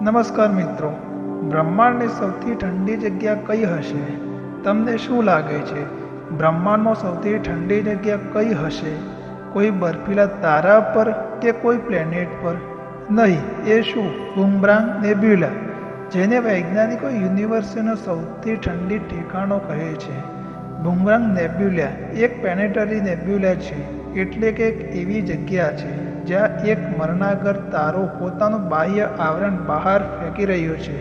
નમસ્કાર મિત્રો. બ્રહ્માંડની સૌથી ઠંડી જગ્યા કઈ હશે? તમને શું લાગે છે? બ્રહ્માંડમાં સૌથી ઠંડી જગ્યા કઈ હશે? કોઈ બર્ફીલા તારા પર કે કોઈ પ્લેનેટ પર? નહીં, એ શું? બુમરાંગ નેબ્યુલા, જેને વૈજ્ઞાનિકો યુનિવર્સિટીનો સૌથી ઠંડી ઠેકાણો કહે છે. બુમરાંગ નેબ્યુલા એક પ્લેનેટરી નેબ્યુલા છે, એટલે કે એક એવી જગ્યા છે. જ્યાં એક મરણાગર તારો પોતાનું બાહ્ય આવરણ બહાર ફેંકી રહ્યો છે.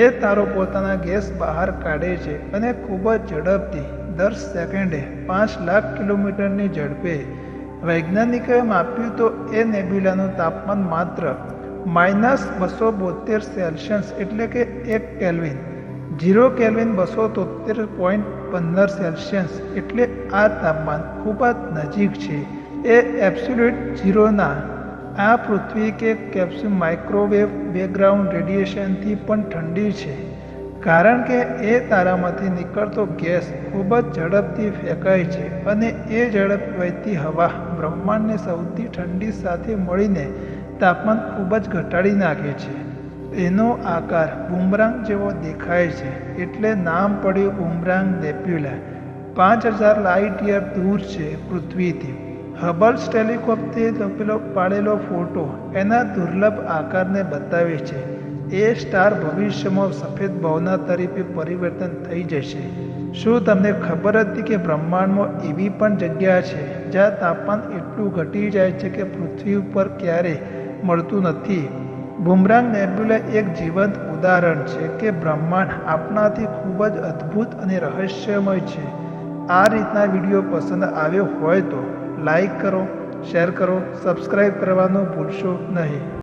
એ તારો પોતાના ગેસ બહાર કાઢે છે અને ખૂબ જ ઝડપથી, દર સેકન્ડે પાંચ લાખ કિલોમીટરની ઝડપે. વૈજ્ઞાનિકોએ માપ્યું તો એ નેબ્યુલાનું તાપમાન માત્ર માઇનસ બસો બોતેર સેલ્સિયસ એટલે કે એક કેલ્વિન, ઝીરો કેલ્વિન બસો તોતેર પોઈન્ટ પંદર સેલ્સિયસ એટલે આ તાપમાન ખૂબ જ નજીક છે. એ એબ્સોલ્યુટ ઝીરોના આ પૃથ્વી કે કેપ્સ્યુલ માઇક્રોવેવ બેકગ્રાઉન્ડ રેડિયેશનથી પણ ઠંડી છે. કારણ કે એ તારામાંથી નીકળતો ગેસ ખૂબ જ ઝડપથી ફેંકાય છે અને એ ઝડપ વહેતી હવા બ્રહ્માંડને સૌથી ઠંડી સાથે મળીને તાપમાન ખૂબ જ ઘટાડી નાખે છે. એનો આકાર બુમરાંગ જેવો દેખાય છે એટલે નામ પડ્યું બુમરાંગ નેપ્યુલા. પાંચ હજાર લાઇટ યર દૂર છે પૃથ્વીથી. હબલ્સ ટેલિકોપથી પેલો પાડેલો ફોટો એના દુર્લભ આકારને બતાવે છે. એ સ્ટાર ભવિષ્યમાં સફેદ ભવના તરીકે પરિવર્તન થઈ જશે. શું તમને ખબર હતી કે બ્રહ્માંડમાં એવી પણ જગ્યા છે જ્યાં તાપમાન એટલું ઘટી જાય છે કે પૃથ્વી ઉપર ક્યારેય મળતું નથી? બુમરાંગ નેબ્યુલા એક જીવંત ઉદાહરણ છે કે બ્રહ્માંડ આપણાથી ખૂબ જ અદ્ભુત અને રહસ્યમય છે. આ રીતના વીડિયો પસંદ આવ્યો હોય તો લાઈક કરો શેર કરો સબસ્ક્રાઈબ કરવાનું ભૂલશો નહીં.